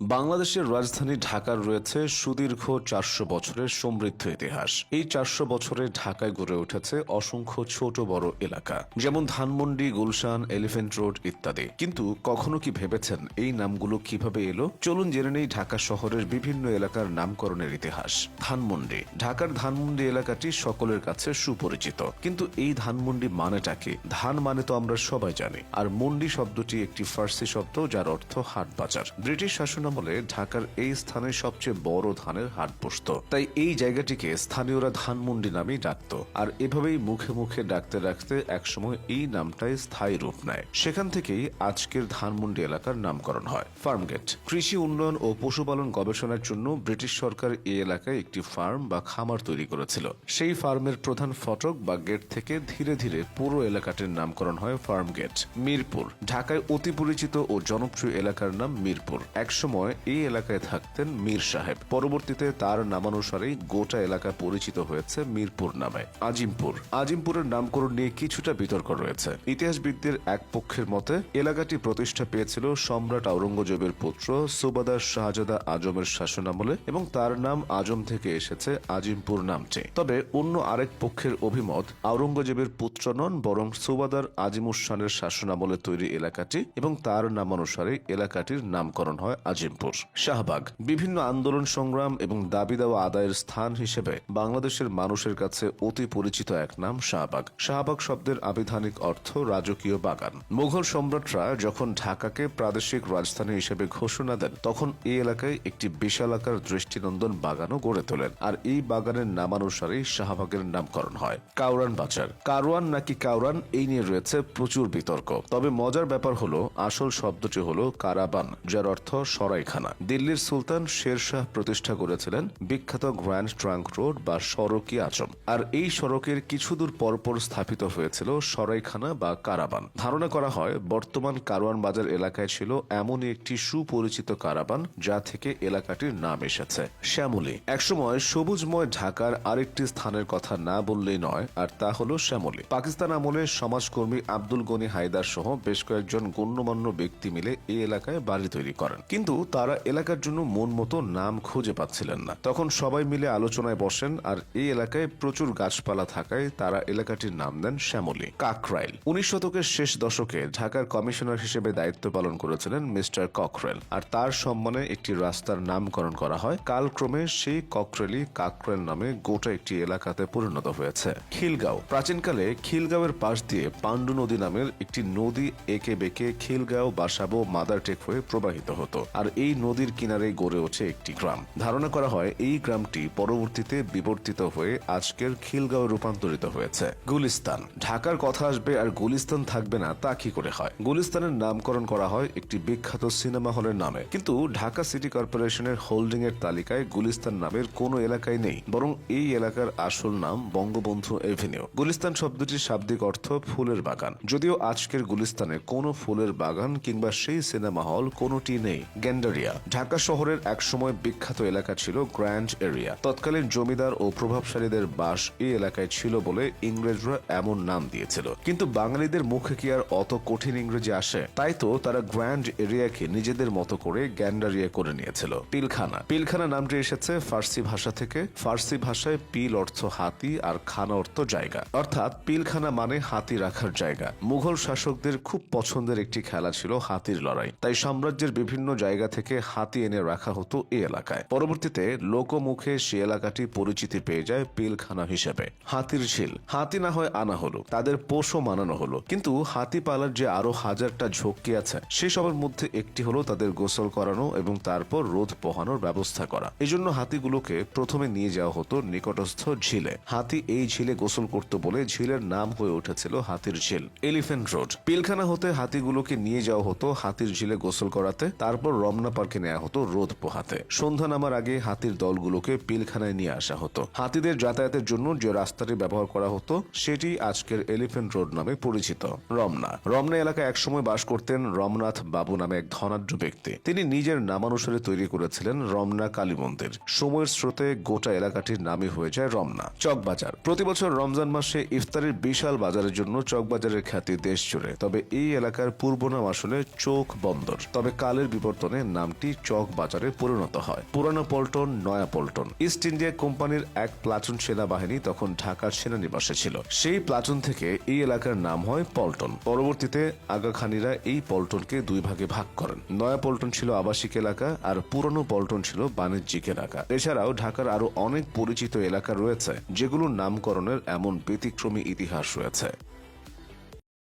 বাংলাদেশের রাজধানী ঢাকার রয়েছে সুদীর্ঘ চারশো বছরের সমৃদ্ধ ইতিহাস। এই চারশো বছরে ঢাকায় গড়ে উঠেছে অসংখ্য ছোট বড় এলাকা, যেমন ধানমন্ডি, গুলশান, এলিফেন্ট রোড ইত্যাদি। কিন্তু কখনো কি ভেবেছেন এই নামগুলো কীভাবে এলো? চলুন জেনে নেই ঢাকা শহরের বিভিন্ন এলাকার নামকরণের ইতিহাস। ধানমন্ডি, ঢাকার ধানমন্ডি এলাকাটি সকলের কাছে সুপরিচিত। কিন্তু এই ধানমন্ডি মানেটা কি? ধান মানে তো আমরা সবাই জানি। আর মন্ডি শব্দটি একটি ফার্সি শব্দ যার অর্থ হাট বাজার। ব্রিটিশ শাসনামলে ঢাকার এই স্থানে সবচেয়ে বড় ধানের হাট বসত। তাই এই জায়গাটিকে স্থানীয়রা ধানমন্ডি নামেই ডাকত। আর এভাবেই মুখে মুখে ডাকতে ডাকতে একসময় এই নামটাই স্থায়ী রূপ নেয়। সেখান থেকেই আজকের ধানমন্ডি এলাকার নামকরণ হয়। ফার্মগেট। কৃষি উন্নয়ন ও পশুপালন গবেষণার জন্য ব্রিটিশ সরকার এই এলাকায় একটি ফার্ম বা খামার তৈরি করেছিল। সেই ফার্মের প্রধান ফটক বা গেট থেকে ধীরে ধীরে পুরো এলাকাটির নামকরণ হয় ফার্ম গেট মিরপুর। ঢাকায় অতি পরিচিত ও জনপ্রিয় এলাকার নাম মিরপুর। একসময় এই এলাকায় থাকতেন মীর সাহেব। পরবর্তীতে তার নামানুসারেই গোটা এলাকা পরিচিত হয়েছে মিরপুর নামে, আজিমপুর। আজিমপুরের নামকরণ নিয়ে কিছুটা বিতর্ক রয়েছে। ইতিহাসবিদদের এক পক্ষের মতে, এলাকাটি প্রতিষ্ঠা পেয়েছিল সম্রাট আওরঙ্গজেবের পুত্র সুবাদার শাহজাদা আজমের শাসনামলে এবং তার নাম আজম থেকে এসেছে আজিমপুর নামটি। তবে অন্য আরেক পক্ষের অভিমত, আওরঙ্গজেবের পুত্র নন, বরং সুবাদার আজিমুসানের শাসনামলে তৈরি এলাকাটি এবং তার নামানুসারে এলাকাটির নামকরণ হয় আজিমপুর শাহবাগ, বিভিন্ন আন্দোলন সংগ্রাম এবং দাবি দেওয়া আদায়ের স্থান হিসেবে বাংলাদেশের মানুষের কাছে অতি পরিচিত এক নাম শাহবাগ। শাহবাগ শব্দের আবিধানিক অর্থ রাজকীয় বাগান। মুঘল সম্রাটরা যখন ঢাকাকে প্রাদেশিক রাজধানী হিসেবে ঘোষণা দেন, তখন এই এলাকায় একটি বিশালাকার দৃষ্টিনন্দন বাগানও গড়ে তোলেন। আর এই বাগানের নামানুসারেই শাহবাগের নামকরণ হয় কাউরান বাজার। কারওয়ান নাকি কাউরান এই নিয়ে রয়েছে প্রচুর বিতর্ক। তবে মজার ব্যাপার হলো, আসল শব্দটি হলো কারাবান, যার অর্থ সরাইখানা দিল্লির সুলতান শের শাহ প্রতিষ্ঠা করেছিলেন বিখ্যাত গ্র্যান্ড ট্রাঙ্ক রোড বা সড়কি আচম আর এই সড়কের কিছু দূর পরপর স্থাপিত হয়েছিল সরাইখানা বা কারাবান। ধারণা করা হয়, বর্তমান কারওয়ান বাজার এলাকায় ছিল এমনই একটি সুপরিচিত কারাবান যা থেকে এলাকাটির নাম এসেছে, শ্যামলী। একসময় সবুজময় ঢাকার আরেকটি স্থানের কথা না বললেই নয়, আর তা হলো শ্যামলী। পাকিস্তান আমলে সমাজকর্মী আব্দুল গনি হায়দার সহ বেশ কয়েকজন গণ্যমান্য ব্যক্তি মিলে এই এলাকায় বাড়ি তৈরি করেন। কিন্তু তারা এলাকার জন্য মন মতো নাম খুঁজে পাচ্ছিলেন না। তখন সবাই মিলে আলোচনায় বসেন আর এই এলাকায় প্রচুর গাছপালা থাকায় তারা এলাকাটির নাম দেন শ্যামলী, কাকরাইল। উনিশ শতকের শেষ দশকে ঢাকার কমিশনার হিসেবে দায়িত্ব পালন করেছিলেন মিস্টার ককরেল আর তার সম্মানে একটি রাস্তার নামকরণ করা হয়। কালক্রমে সেই ককরেলি কাকরেল নামে গোটা একটি এলাকাতে পরিণত হয়েছে। খিলগাঁও। প্রাচীনকালে খিলগাঁওয়ের পাশ দিয়ে পাণ্ডু নদী নামের একটি নদী একে বেঁকে খিলগাঁও, বাসাবো, মাদারটেক হয়ে প্রবাহিত হতো। আর এই নদীর কিনারে গড়ে ওঠে একটি গ্রাম। ধারণা করা হয় এই গ্রামটি পরবর্তীতে বিবর্তিত হয়ে আজকের খিলগাঁও রূপান্তরিত হয়েছে। গুলিস্তান। ঢাকার কথা আসবে আর গুলিস্তান থাকবে না, তা কি করে হয়? গুলিস্তানের নামকরণ করা হয় একটি বিখ্যাত সিনেমা হলের নামে। কিন্তু ঢাকা সিটি কর্পোরেশনের হোল্ডিং এর তালিকায় গুলিস্তান নামের কোনো এলাকায় নেই, বরং এই এলাকার আসল নাম বঙ্গবন্ধু এভিনিউ। গুলিস্তান শব্দটির শাব্দিক অর্থ ফুলের বাগান। যদিও আজকের গুলিস্তানে কোনো ফুলের বাগান কিংবা সেই সিনেমা হল কোনোটি নেই। গ্যান্ডারিয়া ঢাকা শহরের একসময় বিখ্যাত এলাকা ছিল গ্র্যান্ড এরিয়া তৎকালীন জমিদার ও প্রভাবশালীদের বাস এই এলাকায় ছিল বলে ইংরেজরা এমন নাম দিয়েছিল। কিন্তু বাঙালিদের মুখে কি আর অত কঠিন ইংরেজি আসে? তাই তো তারা গ্র্যান্ড এরিয়াকে নিজেদের মতো করে গ্যান্ডারিয়া করে নিয়েছিল। পিলখানা। পিলখানা নামটি এসেছে ফার্সি ভাষা থেকে। ফার্সি ভাষায় পিল অর্থ হাতি আর খানা অর্থ জায়গা। অর্থাৎ পিলখানা মানে হাতি রাখার জায়গা। মুঘল শাসকদের খুব পছন্দের একটি খেলা ছিল হাতির লড়াই। তাই সাম্রাজ্যের বিভিন্ন জায়গা থেকে হাতি এনে রাখা হতো এই এলাকায়। পরবর্তীতে লোকমুখে সে এলাকাটি পরিচিতি পেয়ে যায় পিলখানা হিসেবে। হাতির ঝিল। হাতি না হয় আনা হলো। তাদের পোষও মানানো হলো। কিন্তু হাতি পালার যে আরও হাজারটা ঝক্কি আছে সেসবের মধ্যে একটি হলো তাদের গোসল করানো এবং তারপর রোদ পোহানোর ব্যবস্থা করা। এই জন্য হাতিগুলোকে প্রথমে নিয়ে যাওয়া হতো নিকটস্থ ঝিলে। হাতি এই ঝিলে গোসল করত বলে ঝিলের নাম হয়ে উঠেছিল হাতির ঝিল এলিফ্যান্ট রোড। পিলখানা হতে হাতিগুলোকে নিয়ে যাওয়া হতো হাতির ঝিলে গোসল করাতে, তারপর রমনা পার্কে নেওয়া হতো রোদ পোহাতে। সন্ধ্যা নামার আগে হাতির দলগুলোকে পিলখানায় নিয়ে আসা হতো। হাতিদের যাতায়াতের জন্য যে রাস্তাটি ব্যবহার করা হতো, সেটি আজকের এলিফেন্ট রোড নামে পরিচিত, রমনা। রমনা এলাকায় একসময় বাস করতেন রমনাথ বাবু নামে এক ধনাঢ্য ব্যক্তি। তিনি নিজের নামানুসারে তৈরি করেছিলেন রমনা কালী মন্দির। সময়ের স্রোতে গোটা এলাকাটির নামই হয়ে যায় রমনা। চকবাজার। প্রতি বছর রমজান মাসে ইফতারের বিশাল বাজারের জন্য চকবাজারের খ্যাতি দেশ জুড়ে। তবে এই এলাকার পূর্ব নাম আসলে চোখ বন্দর। তবে কালের বিবর্তনে নামটি চক বাজারে পরিণত হয়। পুরানো পল্টন, নয়া পল্টন। ইস্ট ইন্ডিয়া কোম্পানির এক প্লাটুন সেনাবাহিনী তখন ঢাকার সেনানিবাসে ছিল। সেই প্লাটুন থেকে এই এলাকার নাম হয় পল্টন। পরবর্তীতে আগাখানিরা এই পল্টনকে দুই ভাগে ভাগ করেন। নয়া পল্টন ছিল আবাসিক এলাকা আর পুরনো পল্টন ছিল বাণিজ্যিক এলাকা। এছাড়াও ঢাকার আরও অনেক পরিচিত এলাকা রয়েছে, যেগুলোর নামকরণের এমন ব্যতিক্রমী ইতিহাস রয়েছে।